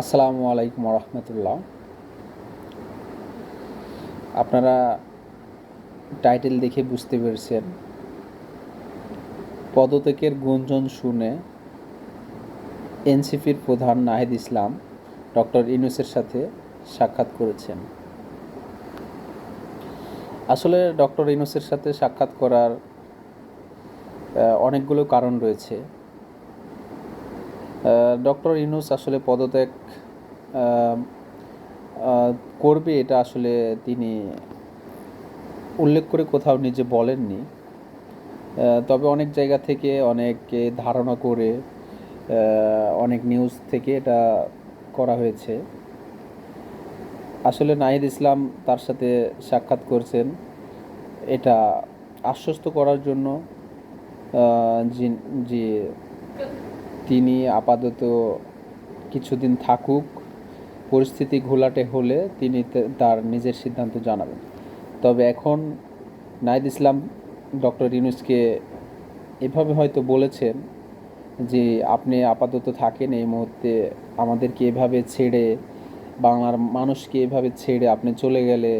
আসসালামু আলাইকুম রহমতুল্লাহ আপনারা টাইটেল দেখে বুঝতে পেরেছেন। পদত্যাগের গুঞ্জন শুনে এনসিপির প্রধান নাহিদ ইসলাম ডক্টর ইউনুসের সাথে সাক্ষাৎ করেছেন। আসলে ডক্টর ইউনুসের সাথে সাক্ষাৎ করার অনেকগুলো কারণ রয়েছে। ডক্টর ইউনুস আসলে পদত্যাগ করবে এটা আসলে তিনি উল্লেখ করে কোথাও নিজে বলেননি। তবে অনেক জায়গা থেকে অনেকে ধারণা করে অনেক নিউজ থেকে এটা করা হয়েছে। আসলে নাহিদ ইসলাম তার সাথে সাক্ষাৎ করছেন। এটা আশ্বস্ত করার জন্য যে তিনি আপাতত কিছুদিন থাকুক, পরিস্থিতি ঘোলাটে হলে তিনি তার নিজের সিদ্ধান্ত জানাবেন। তবে এখন নাইদ ইসলাম ডক্টর ইউনুসকে এভাবে হয়তো বলেছেন যে, আপনি আপাতত থাকেন এই মুহূর্তে, আমাদেরকে এভাবে ছেড়ে, বাংলার মানুষকে এভাবে ছেড়ে আপনি চলে গেলে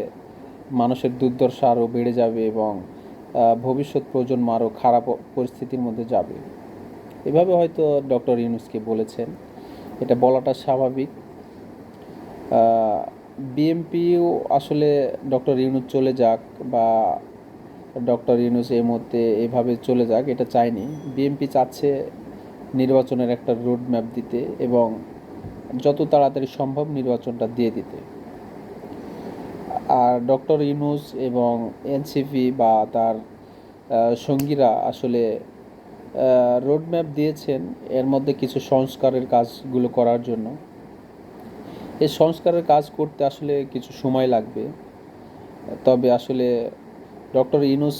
মানুষের দুর্দশা আরও বেড়ে যাবে এবং ভবিষ্যৎ প্রজন্ম আরও খারাপ পরিস্থিতির মধ্যে যাবে। এভাবে হয়তো ডক্টর ইউনুসকে বলেছেন। এটা বলাটা স্বাভাবিক। বিএমপিও আসলে ডক্টর ইউনুস চলে যাক বা ডক্টর ইউনুস এই মুহূর্তে এভাবে চলে যাক, এটা চায়নি। বিএমপি চাচ্ছে নির্বাচনের একটা রোড ম্যাপ দিতে এবং যত তাড়াতাড়ি সম্ভব নির্বাচনটা দিয়ে দিতে। আর ডক্টর ইউনুস এবং এনসিপি বা তার সঙ্গীরা আসলে রোড ম্যাপ দিয়েছেন এর মধ্যে কিছু সংস্কারের কাজগুলো করার জন্য। এই সংস্কারের কাজ করতে আসলে কিছু সময় লাগবে। তবে আসলে ডক্টর ইনুস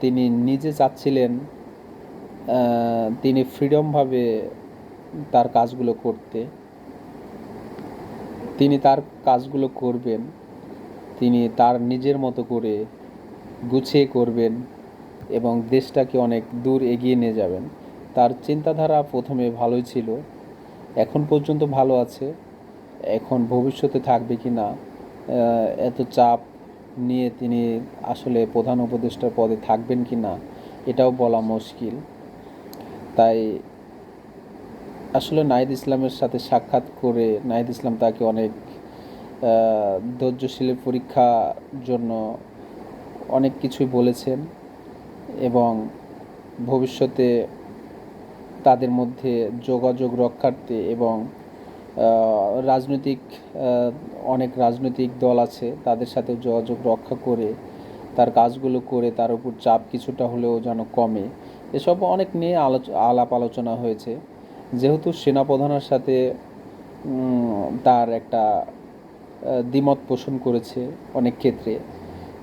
তিনি নিজে চাচ্ছিলেন তিনি ফ্রিডমভাবে তার কাজগুলো করতে। তিনি তার কাজগুলো করবেন, তিনি তার নিজের মতো করে গুছিয়ে করবেন। এবং দেশটাকে অনেক দূর এগিয়ে নিয়ে যাবেন। তার চিন্তাধারা প্রথমে ভালোই ছিল, এখন পর্যন্ত ভালো আছে, এখন ভবিষ্যতে থাকবে কি না এত চাপ নিয়ে তিনি আসলে প্রধান উপদেষ্টার পদে থাকবেন কি না, এটাও বলা মুশকিল। তাই আসলে নাহিদ ইসলামের সাথে সাক্ষাৎ করে নাহিদ ইসলাম তাকে অনেক ধৈর্যশীলের পরীক্ষার জন্য অনেক কিছুই বলেছেন। এবং ভবিষ্যতে তাদের মধ্যে যোগাযোগ রক্ষার্থে এবং রাজনৈতিক অনেক রাজনৈতিক দল আছে তাদের সাথে যোগাযোগ রক্ষা করে তার কাজগুলো করে তার উপর চাপ কিছুটা হলেও যেন কমে। এসব অনেক নিয়ে আলাপ আলোচনা হয়েছে। যেহেতু সেনাপ্রধানের সাথে তার একটা দ্বিমত পোষণ করেছে অনেক ক্ষেত্রে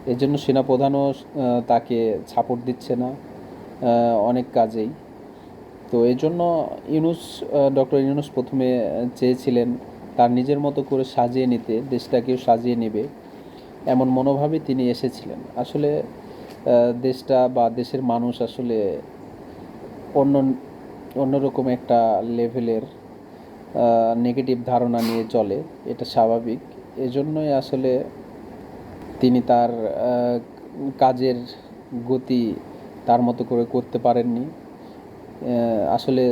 এর জন্য সেনাপ্রধানও তাকে সাপোর্ট দিচ্ছে না অনেক কাজেই। তো এই জন্য ইউনুস ডক্টর ইউনুস প্রথমে চেয়েছিলেন তার নিজের মতো করে সাজিয়ে নিতে, দেশটাকেও সাজিয়ে নেবে, এমন মনোভাবে তিনি এসেছিলেন। আসলে দেশটা বা দেশের মানুষ আসলে অন্য অন্যরকম একটা লেভেলের নেগেটিভ ধারণা নিয়ে চলে, এটা স্বাভাবিক। এজন্যই আসলে তিনি তার কাজের গতি তার মতো করে করতে পারেননি। আসলে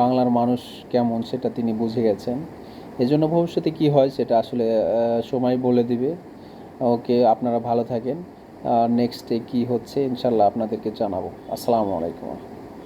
বাংলার মানুষ কেমন সেটা তিনি বুঝে গেছেন। এজন্য ভবিষ্যতে কি হয় সেটা আসলে সময় বলে দিবে। ওকে, আপনারা ভালো থাকেন। নেক্সটে কী হচ্ছে, ইনশাল্লাহ আপনাদেরকে জানাব। আসসালামু আলাইকুম।